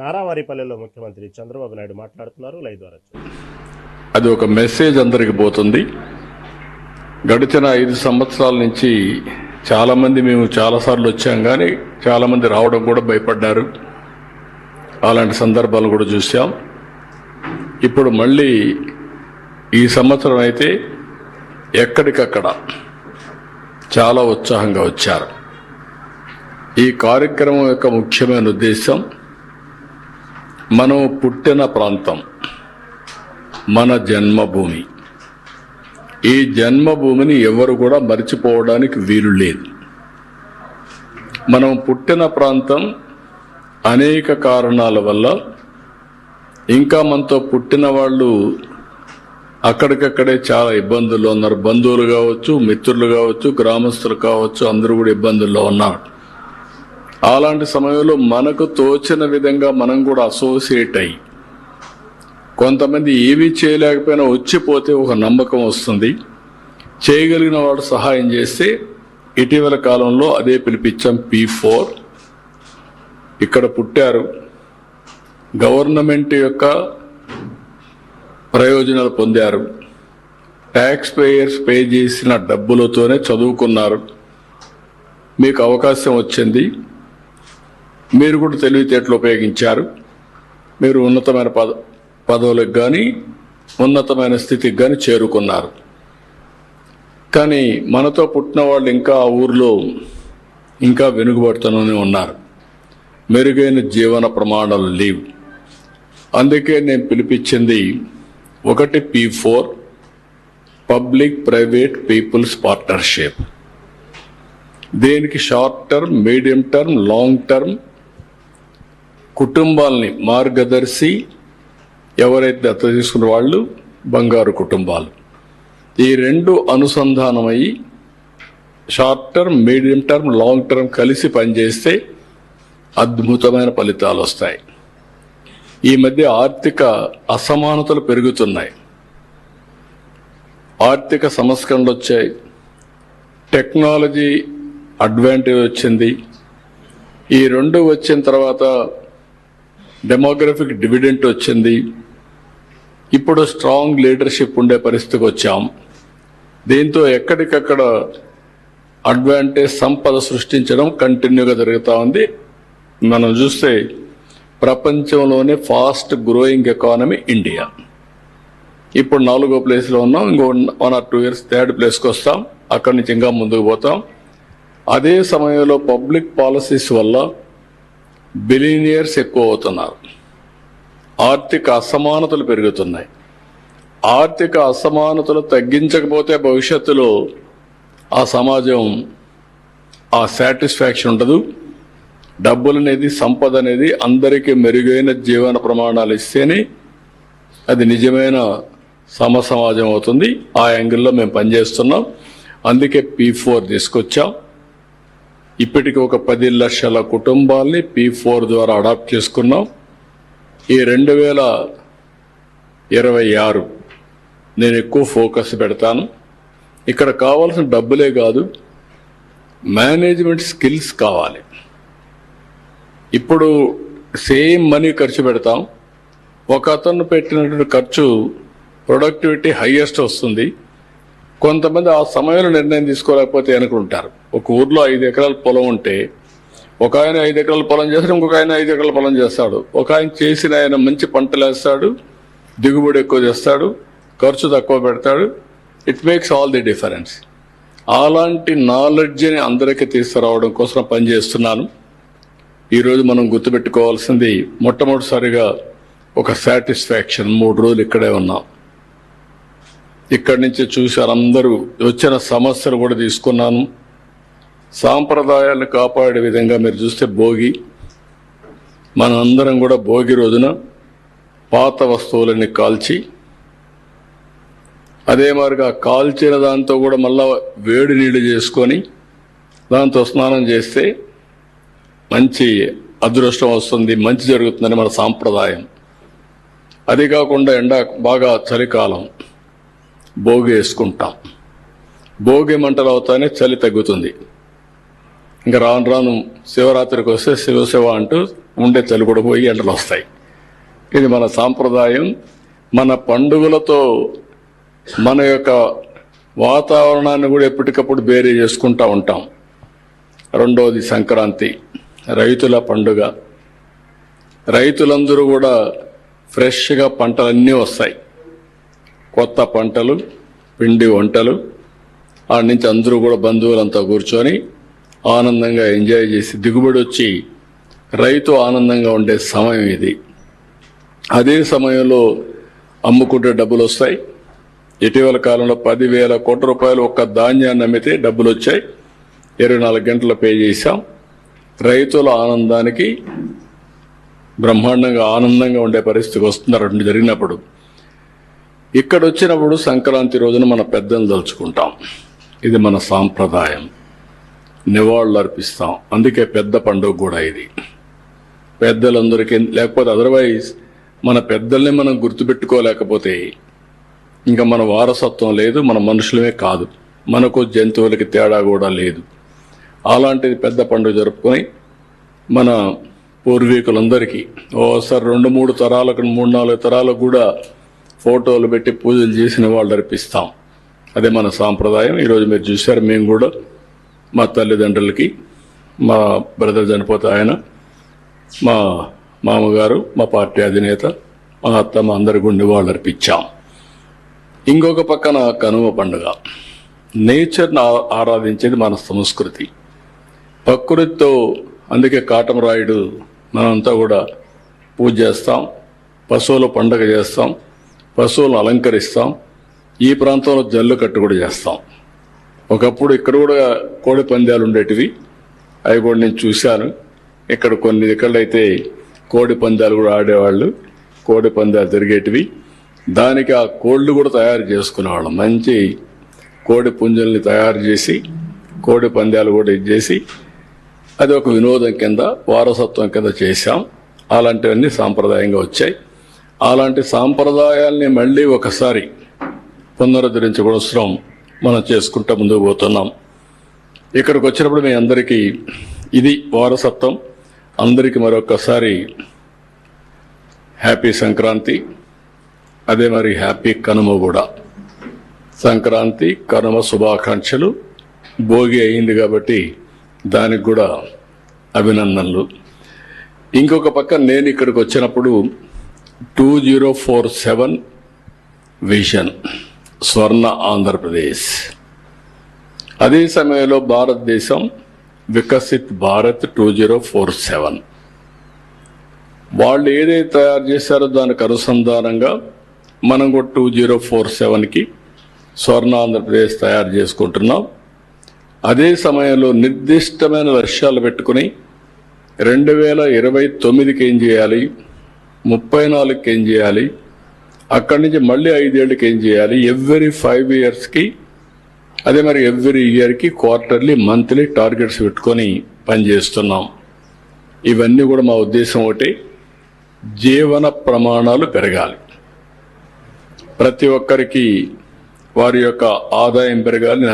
నారావారిపల్లెలో ముఖ్యమంత్రి చంద్రబాబు నాయుడు మాట్లాడుతున్నారు. లైవ్ ద్వారా అది ఒక మెసేజ్ అందరికి పోతుంది. గడిచిన ఐదు సంవత్సరాల నుంచి చాలామంది మేము చాలాసార్లు వచ్చాం కానీ చాలామంది రావడం కూడా భయపడ్డారు. అలాంటి సందర్భాలు కూడా చూసాం ఇప్పుడు మళ్ళీ ఈ సంవత్సరం అయితే ఎక్కడికక్కడ చాలా ఉత్సాహంగా వచ్చారు. ఈ కార్యక్రమం యొక్క ముఖ్యమైన ఉద్దేశం మనం పుట్టిన ప్రాంతం మన జన్మభూమి. ఈ జన్మభూమిని ఎవరు కూడా మర్చిపోవడానికి వీలు లేదు. మనం పుట్టిన ప్రాంతం అనేక కారణాల వల్ల ఇంకా మనతో పుట్టిన వాళ్ళు అక్కడికక్కడే చాలా ఇబ్బందుల్లో ఉన్నారు. బంధువులు కావచ్చు మిత్రులు కావచ్చు గ్రామస్తులు కావచ్చు అందరూ కూడా ఇబ్బందుల్లో ఉన్నారు. అలాంటి సమయంలో మనకు తోచిన విధంగా మనం కూడా అసోసియేట్ అయ్యి కొంతమంది ఏమీ చేయలేకపోయినా వచ్చిపోతే ఒక నమ్మకం వస్తుంది. చేయగలిగిన వాడు సహాయం చేస్తే ఇటీవల కాలంలో అదే పిలిపించాం పి ఫోర్ ఇక్కడ పుట్టారు. గవర్నమెంట్ యొక్క ప్రయోజనాలు పొందారు. ట్యాక్స్ పేయర్స్ పే చేసిన డబ్బులతోనే చదువుకున్నారు. మీకు అవకాశం వచ్చింది. మీరు కూడా తెలివితేటలు ఉపయోగించారు. మీరు ఉన్నతమైన పద పదవులకు కానీ ఉన్నతమైన స్థితికి కానీ చేరుకున్నారు. కానీ మనతో పుట్టిన వాళ్ళు ఇంకా ఆ ఊర్లో ఇంకా వెనుకబడుతూనే ఉన్నారు. మెరుగైన జీవన ప్రమాణాలు లేవు. అందుకే నేను పిలిపించింది ఒకటి P four public private people's partnership. దీనికి short term medium term long term కుటుంబాల్ని మార్గదర్శి ఎవరైతే దత్త తీసుకున్న వాళ్ళు బంగారు కుటుంబాలు. ఈ రెండు అనుసంధానమయ్యి short term medium term long term కలిసి పనిచేస్తే అద్భుతమైన ఫలితాలు వస్తాయి. ఈ మధ్య ఆర్థిక అసమానతలు పెరుగుతున్నాయి. ఆర్థిక సంస్కరణలు వచ్చాయి. టెక్నాలజీ అడ్వాంటేజ్ వచ్చింది. ఈ రెండు వచ్చిన తర్వాత డెమోగ్రఫిక్ డివిడెంట్ వచ్చింది. ఇప్పుడు స్ట్రాంగ్ లీడర్షిప్ ఉండే పరిస్థితికి వచ్చాం. దీంతో ఎక్కడికక్కడ అడ్వాంటేజ్ సంపద సృష్టించడం కంటిన్యూగా జరుగుతూ ఉంది. మనం చూస్తే ప్రపంచంలోనే ఫాస్ట్ గ్రోయింగ్ ఎకానమీ ఇండియా ఇప్పుడు నాలుగో ప్లేస్లో ఉన్నాం. ఇంకో one or two years third ప్లేస్కి వస్తాం. అక్కడి నుంచి ఇంకా ముందుకు పోతాం. అదే సమయంలో పబ్లిక్ పాలసీస్ వల్ల బిలీనియర్స్ ఎక్కువ అవుతున్నారు ఆర్థిక అసమానతలు పెరుగుతున్నాయి. ఆర్థిక అసమానతలు తగ్గించకపోతే భవిష్యత్తులో ఆ సమాజం ఆ సాటిస్ఫాక్షన్ ఉండదు. డబ్బులు అనేది సంపద అనేది అందరికీ మెరుగైన జీవన ప్రమాణాలు ఇస్తేనే అది నిజమైన సమ సమాజం అవుతుంది. ఆ యాంగిల్లో మేము పనిచేస్తున్నాం. అందుకే పీ ఫోర్ తీసుకొచ్చాం. ఇప్పటికి ఒక పది లక్షల కుటుంబాల్ని పీ ఫోర్ ద్వారా అడాప్ట్ చేసుకున్నాం. ఈ రెండు వేల ఇరవై ఆరు నేను ఎక్కువ ఫోకస్ పెడతాను. ఇక్కడ కావాల్సిన డబ్బులే కాదు మేనేజ్మెంట్ స్కిల్స్ కావాలి. ఇప్పుడు సేమ్ మనీ ఖర్చు పెడతాం. ఒక అతను పెట్టినటువంటి ఖర్చు ప్రొడక్టివిటీ హయ్యెస్ట్ వస్తుంది. కొంతమంది ఆ సమయంలో నిర్ణయం తీసుకోలేకపోతే అనుకుంటారు ఒక ఊర్లో ఐదు ఎకరాల పొలం ఉంటే ఒక ఆయన ఐదు ఎకరాల పొలం చేస్తాడు ఇంకొక ఆయన ఐదు ఎకరాల పొలం చేస్తాడు. ఒక ఆయన చేసిన ఆయన మంచి పంటలు వేస్తాడు దిగుబడి ఎక్కువ చేస్తాడు ఖర్చు తక్కువ పెడతాడు. It makes all the difference అలాంటి నాలెడ్జ్ని అందరికీ తీసుకురావడం కోసం పనిచేస్తున్నాను ఈరోజు మనం గుర్తుపెట్టుకోవాల్సింది మొట్టమొదటిసారిగా ఒక సాటిస్ఫాక్షన్ మూడు రోజులు ఇక్కడే ఉన్నాం. ఇక్కడి నుంచి చూశారు అందరూ వచ్చిన సమస్యలు కూడా తీసుకున్నాను. సాంప్రదాయాలను కాపాడే విధంగా మీరు చూస్తే భోగి. మనందరం కూడా భోగి రోజున పాత వస్తువులన్నీ కాల్చి అదే మాదిరిగా కాల్చిన దాంతో కూడా మళ్ళా వేడి నీళ్ళు చేసుకొని దాంతో స్నానం చేస్తే మంచి అదృష్టం వస్తుంది మంచి జరుగుతుందని మన సాంప్రదాయం. అది కాకుండా ఎండ బాగా చలికాలం భోగి వేసుకుంటాం. భోగి మంటలు అవుతానే చలి తగ్గుతుంది. ఇంకా రాను రాను శివరాత్రికి వస్తే శివ శివ అంటూ ఉండే చలి కూడా పోయి ఎండలు వస్తాయి. ఇది మన సాంప్రదాయం. మన పండుగలతో మన యొక్క వాతావరణాన్ని కూడా ఎప్పటికప్పుడు బేరీ చేసుకుంటూ ఉంటాం. రెండవది సంక్రాంతి రైతుల పండుగ. రైతులందరూ కూడా ఫ్రెష్గా పంటలన్నీ వస్తాయి. కొత్త పంటలు పిండి వంటలు ఆడ నుంచి అందరూ కూడా బంధువులంతా కూర్చొని ఆనందంగా ఎంజాయ్ చేసి దిగుబడి వచ్చి రైతు ఆనందంగా ఉండే సమయం ఇది. అదే సమయంలో అమ్ముకుంటే డబ్బులు వస్తాయి. ఇటీవల కాలంలో పదివేల కోట్ల రూపాయలు ఒక్క ధాన్యాన్ని అమ్మితే డబ్బులు వచ్చాయి. ఇరవై నాలుగు గంటలు పే చేశాం. రైతుల ఆనందానికి బ్రహ్మాండంగా ఆనందంగా ఉండే పరిస్థితికి వస్తున్నారు. రెండు జరిగినప్పుడు ఇక్కడ వచ్చినప్పుడు సంక్రాంతి రోజున మన పెద్దలు తలుచుకుంటాం. ఇది మన సాంప్రదాయం. నివాళులు అర్పిస్తాం అందుకే పెద్ద పండుగ కూడా ఇది. పెద్దలందరికీ లేకపోతే అదర్వైజ్ మన పెద్దల్ని మనం గుర్తుపెట్టుకోలేకపోతే ఇంకా మన వారసత్వం లేదు మన మనుషులమే కాదు. మనకు జంతువులకి తేడా కూడా లేదు. అలాంటిది పెద్ద పండుగ జరుపుకొని మన పూర్వీకులందరికీ ఓసారి రెండు మూడు తరాలకు మూడు నాలుగు తరాలకు కూడా ఫోటోలు పెట్టి పూజలు చేసిన వాళ్ళు అర్పిస్తాం అదే మన సాంప్రదాయం. ఈరోజు మీరు చూశారు మేము కూడా మా తల్లిదండ్రులకి మా బ్రదర్ చనిపోతే ఆయన మా మామగారు మా పార్టీ అధినేత మా అత్త మా అందరి గుండె వాళ్ళు అర్పించాం ఇంకొక పక్కన కనుమ పండుగ. నేచర్ని ఆరాధించేది మన సంస్కృతి. ప్రకృతితో అందుకే కాటమరాయుడు మనంతా కూడా పూజ చేస్తాం పశువుల పండుగ చేస్తాం పశువులను అలంకరిస్తాం ఈ ప్రాంతంలో జల్లికట్టు కూడా చేస్తాం. ఒకప్పుడు ఇక్కడ కూడా కోడి పందాలు ఉండేటివి. అవి కూడా నేను చూశాను. ఇక్కడ కొన్ని ఇక్కడ అయితే కోడి పందాలు కూడా ఆడేవాళ్ళు. కోడి పందాలు జరిగేటివి. దానికి ఆ కోళ్ళు కూడా తయారు చేసుకునేవాళ్ళం. మంచి కోడి పుంజుల్ని తయారు చేసి కోడి పందాలు కూడా ఇది చేసి అది ఒక వినోదం కింద వారసత్వం కింద చేశాం. అలాంటివన్నీ సాంప్రదాయంగా వచ్చాయి. అలాంటి సాంప్రదాయాల్ని మళ్ళీ ఒకసారి పునరుద్ధరించుకోవడం మనం చేసుకుంటూ ముందుకు పోతున్నాం. ఇక్కడికి వచ్చినప్పుడు మీ అందరికీ ఇది వారసత్వం. అందరికీ మరొకసారి హ్యాపీ సంక్రాంతి. అదే మరి హ్యాపీ కనుమ కూడా. సంక్రాంతి కనుమ శుభాకాంక్షలు. భోగి అయింది కాబట్టి దానికి కూడా అభినందనలు. ఇంకొక పక్క నేను ఇక్కడికి వచ్చినప్పుడు two zero four seven vision. Swarna Andhra Pradesh. అదే సమయంలో భారతదేశం Viksit Bharat two zero four seven. వాళ్ళు ఏదైతే తయారు చేశారో దానికి అనుసంధానంగా మనం కూడా టూ జీరో ఫోర్ సెవెన్కి స్వర్ణ ఆంధ్రప్రదేశ్ తయారు చేసుకుంటున్నాం. అదే సమయంలో నిర్దిష్టమైన లక్ష్యాలు పెట్టుకుని రెండు వేల ఇరవై తొమ్మిదికి ఏం చేయాలి? ముప్పై నాలుగుకి ఏం చేయాలి? అక్కడి నుంచి మళ్ళీ ఐదేళ్ళకి ఏం చేయాలి? ఎవ్రీ ఫైవ్ ఇయర్స్కి అదే మరి ఎవ్రీ ఇయర్కి క్వార్టర్లీ మంత్లీ టార్గెట్స్ పెట్టుకొని పనిచేస్తున్నాం ఇవన్నీ కూడా మా ఉద్దేశం ఒకటి జీవన ప్రమాణాలు పెరగాలి. ప్రతి ఒక్కరికి వారి యొక్క ఆదాయం పెరగాలి